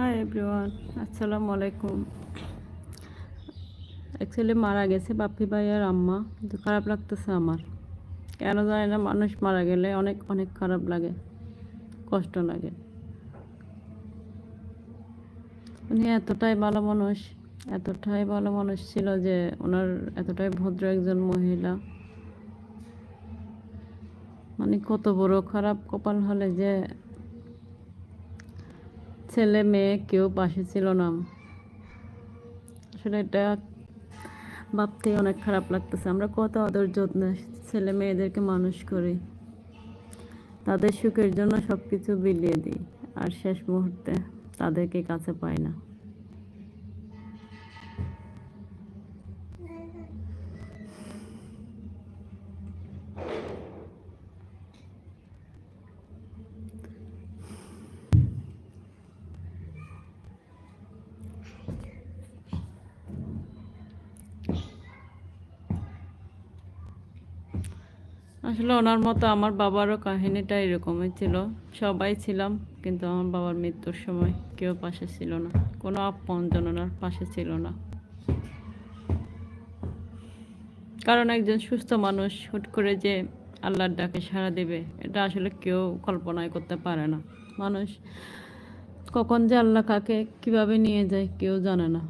Hi everyone আসসালামু আলাইকুম actually মারা গেছে বাপ্পি ভাই আর আম্মা, কিন্তু খারাপ লাগতেছে আমার। কেন জানি না, মানুষ মারা গেলে অনেক অনেক খারাপ লাগে, কষ্ট লাগে। উনি এতটাই ভালো মানুষ, এতটাই ভালো মানুষ ছিল যে ওনার এতটাই ভদ্র একজন মহিলা। মানে কত বড় খারাপ কপাল হলে যে ছেলে মেয়ে কেউ পাশে ছিল না। আসলে এটা ভাবতেই অনেক খারাপ লাগতেছে। আমরা কত আদর যত্ন ছেলে মেয়েদেরকে মানুষ করি। তাদের সুখের জন্য সব কিছু বিলিয়ে দিই। আর শেষ মুহূর্তে তাদেরকে কাছে পাই না। আসলে ওনার মতো আমার বাবারও কাহিনীটা এরকমই ছিল। সবাই ছিলাম, কিন্তু আমার বাবার মৃত্যুর সময় কেউ পাশে ছিল না। কোনো আপনজন ওনার পাশে ছিল না। কারণ একজন সুস্থ মানুষ হুট করে যে আল্লাহর ডাকে সাড়া দেবে, এটা আসলে কেউ কল্পনায় করতে পারে না। মানুষ কখন যে আল্লাহ কাকে কীভাবে নিয়ে যায় কেউ জানে না।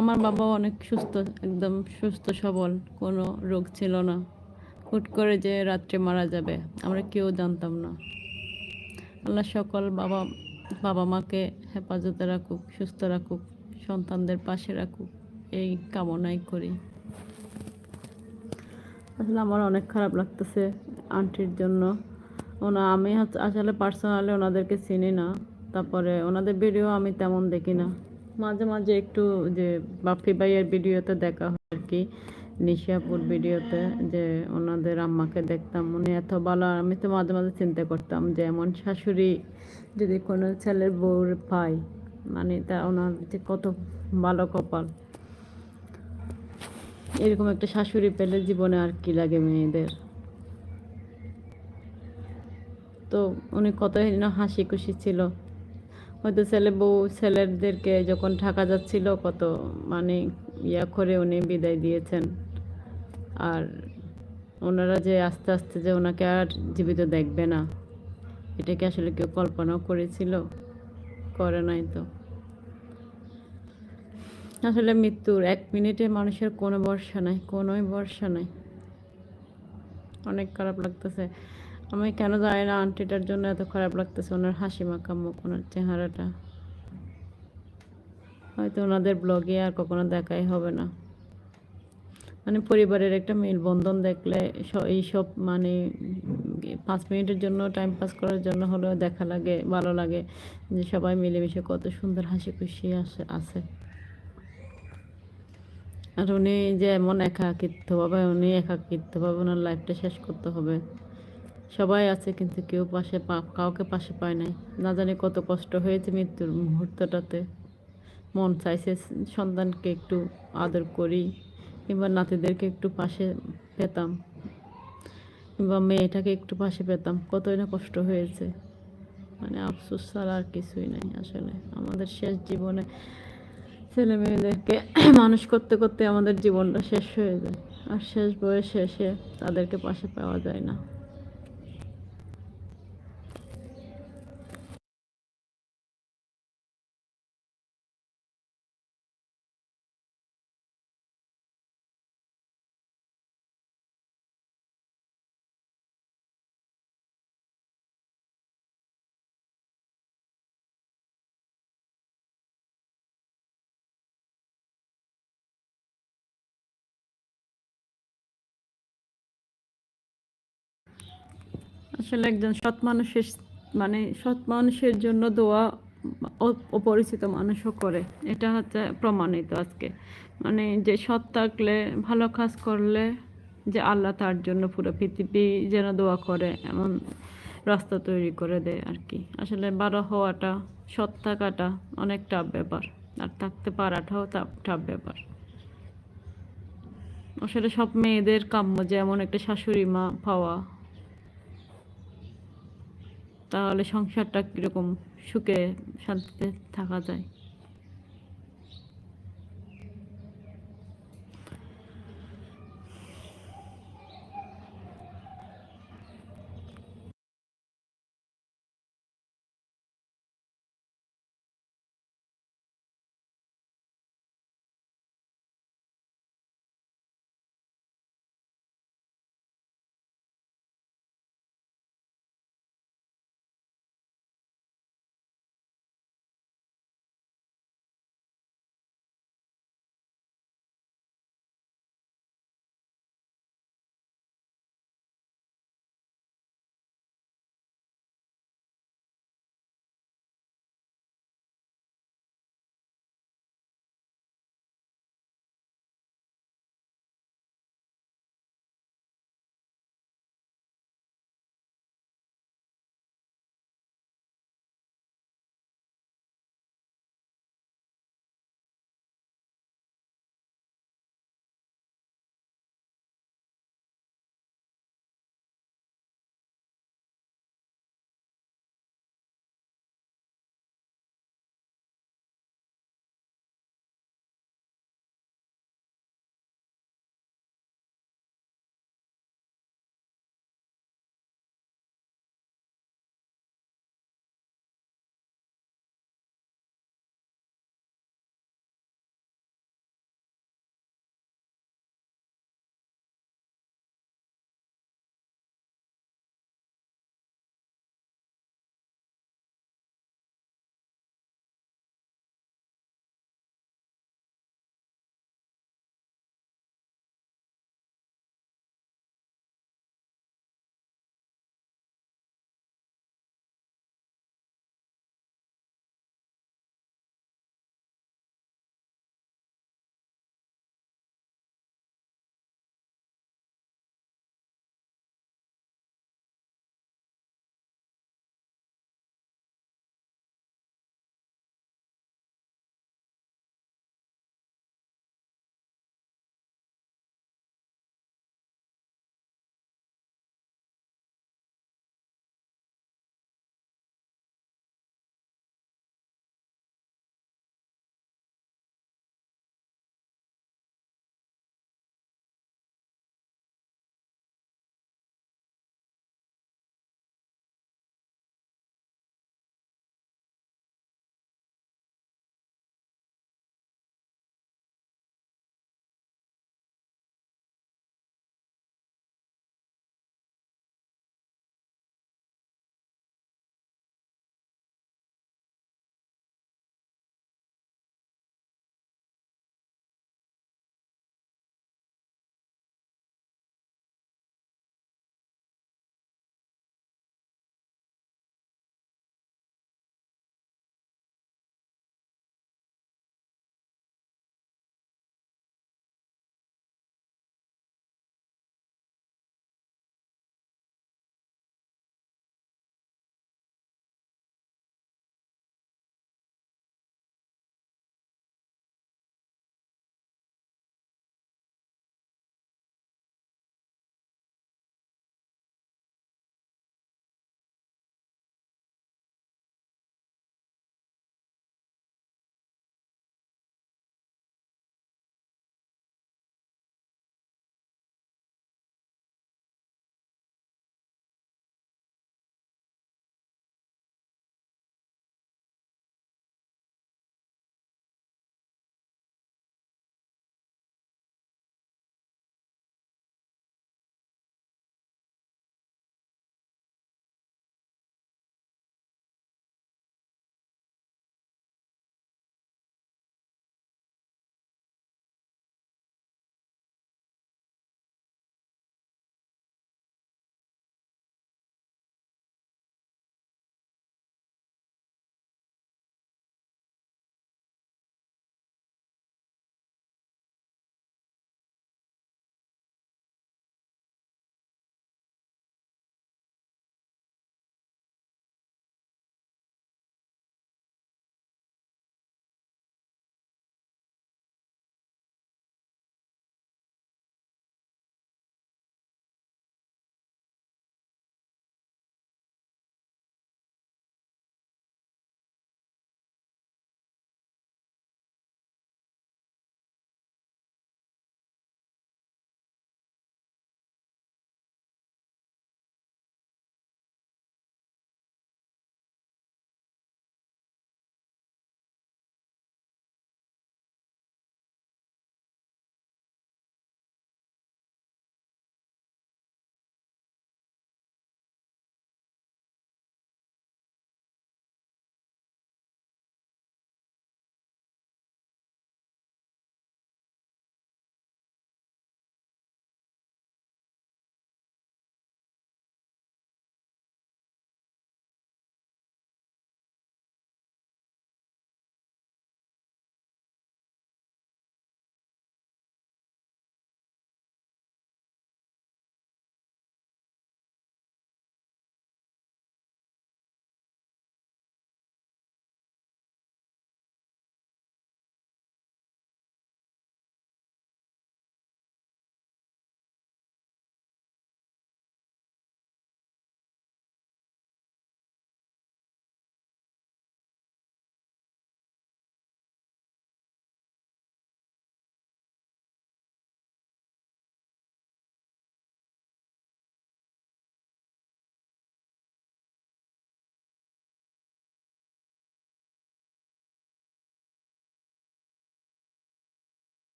আমার বাবা অনেক সুস্থ, একদম সুস্থ সবল, কোনো রোগ ছিল না। হুট করে যে রাত্রে মারা যাবে, আমরা কেউ জানতাম না। আল্লাহ সকল বাবা বাবা মাকে হেফাজতে রাখুক, সুস্থ রাখুক, সন্তানদের পাশে রাখুক, এই কামনাই করি। আসলে আমার অনেক খারাপ লাগতেছে আন্টির জন্য। ওনা, আমি আসলে পার্সোনালি ওনাদেরকে চিনি না, তারপরে ওনাদের ভিডিও আমি তেমন দেখি না। মাঝে মাঝে একটু যে বাপ্পি ভাইয়ের ভিডিওতে দেখা হয় আর কি। নিশিয়াপুর ভিডিওতে যে ওনাদের আম্মাকে দেখতাম, উনি এত ভালো। আর আমি তো মাঝে মাঝে চিন্তা করতাম যে, এমন শাশুড়ি যদি কোনো ছেলের বউর পাই মানে তা ওনার যে কত ভালো কপাল। এরকম একটা শাশুড়ি পেলে জীবনে আর কি লাগে মেয়েদের? তো উনি কত হাসি খুশি ছিল। হয়তো ছেলে বউ, ছেলেদেরকে যখন ঢাকা যাচ্ছিল কত মানে ইয়া করে উনি বিদায় দিয়েছেন। আর ওনারা যে আস্তে আস্তে যে ওনাকে আর জীবিত দেখবে না এটাকে আসলে কেউ কল্পনাও করেছিল? করে নাই তো। আসলে মৃত্যুর এক মিনিটে মানুষের কোনো ভরসা নাই, কোনোই ভরসা নাই। অনেক খারাপ লাগতেছে। আমি কেন জানি না আন্টিটার জন্য এত খারাপ লাগতেছে, ওনার হাসি মাখা মুখ ওনার চেহারাটা। হয়তো ওনাদের ব্লগে আর কখনো দেখাই হবে না। মানে পরিবারের একটা মেলবন্ধন দেখলে এইসব মানে পাঁচ মিনিটের জন্য টাইম পাস করার জন্য হলেও দেখা লাগে, ভালো লাগে যে সবাই মিলেমিশে কত সুন্দর হাসি খুশি আসে, আছে। আর উনি যে এমন একাকিত্বভাবে, উনি একাকিত্বভাবে ওনার লাইফটা শেষ করতে হবে। সবাই আছে, কিন্তু কেউ পাশে কাউকে পাশে পায় নাই। না জানি কত কষ্ট হয়েছে মৃত্যুর মুহূর্তটাতে। মন চাইছে সন্তানকে একটু আদর করি, কিংবা নাতিদেরকে একটু পাশে পেতাম, কিংবা মেয়েটাকে একটু পাশে পেতাম। কতই না কষ্ট হয়েছে। মানে আফসোস ছাড়া আর কিছুই নাই আসলে। আমাদের শেষ জীবনে ছেলে মেয়েদেরকে মানুষ করতে করতে আমাদের জীবনটা শেষ হয়ে যায়। আর শেষ বয়সে এসে তাদেরকে পাশে পাওয়া যায় না। আসলে একজন সৎ মানুষের মানে সৎ মানুষের জন্য দোয়া অপরিচিত মানুষও করে। এটা হচ্ছে প্রমাণিত আজকে। মানে যে সৎ থাকলে, ভালো কাজ করলে যে আল্লাহ তার জন্য পুরো পৃথিবী যেন দোয়া করে, এমন রাস্তা তৈরি করে দেয় আর কি। আসলে বারো হওয়াটা, সৎ থাকাটা অনেক টাফ ব্যাপার। আর থাকতে পারাটাও টাফ ব্যাপার। আসলে সব মেয়েদের কাম্য যে এমন একটা শাশুড়ি মা পাওয়া তাহলে সংসারটা কীরকম সুখে শান্তিতে থাকা যায়?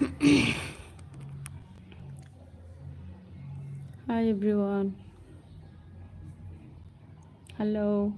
Hi everyone. Hello.